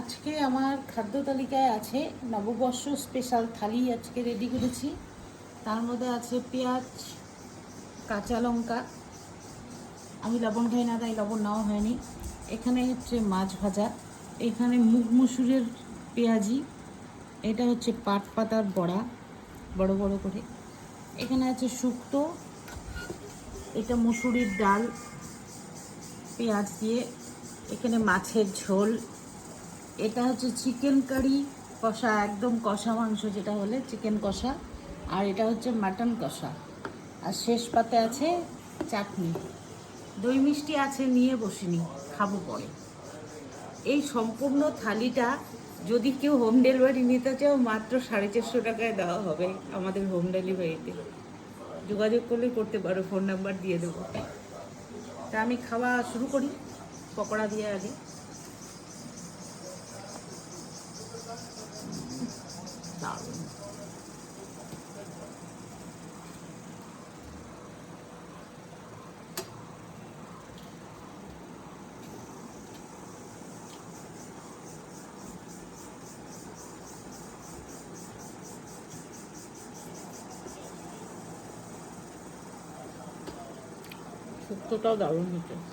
আজকে আমার খাদ্য তালিকায় আছে নববর্ষ স্পেশাল থালি আজকে রেডি করেছি। তার মধ্যে আছে পেঁয়াজ, কাঁচা লঙ্কা। আমি লবণ খাই না, তাই লবণ নেওয়া হয়নি। এখানে হচ্ছে মাছ ভাজা, এখানে মুগ মুসুরের পেঁয়াজি, এটা হচ্ছে পাট পাতার বড়া, বড় বড় করে। এখানে আছে শুক্তো, এটা মুসুরির ডাল, পেঁয়াজ দিয়ে। এখানে মাছের ঝোল। এটা হচ্ছে চিকেন কারি, কষা, একদম কষা মাংস যেটা হলে চিকেন কষা। আর এটা হচ্ছে মাটন কষা। আর শেষ পাতে আছে চাটনি। দই মিষ্টি আছে, নিয়ে বসিনি, খাব পরে। এই সম্পূর্ণ থালিটা যদি কেউ হোম ডেলিভারি নিতে চাও, মাত্র সাড়ে চারশো টাকায় দেওয়া হবে আমাদের হোম ডেলিভারিতে। যোগাযোগ করলে করতে পারো, ফোন নাম্বার দিয়ে দেবো। তা আমি খাওয়া শুরু করি, পকোড়া দিয়ে আগে। 나오는 국도 다 나오는 거죠.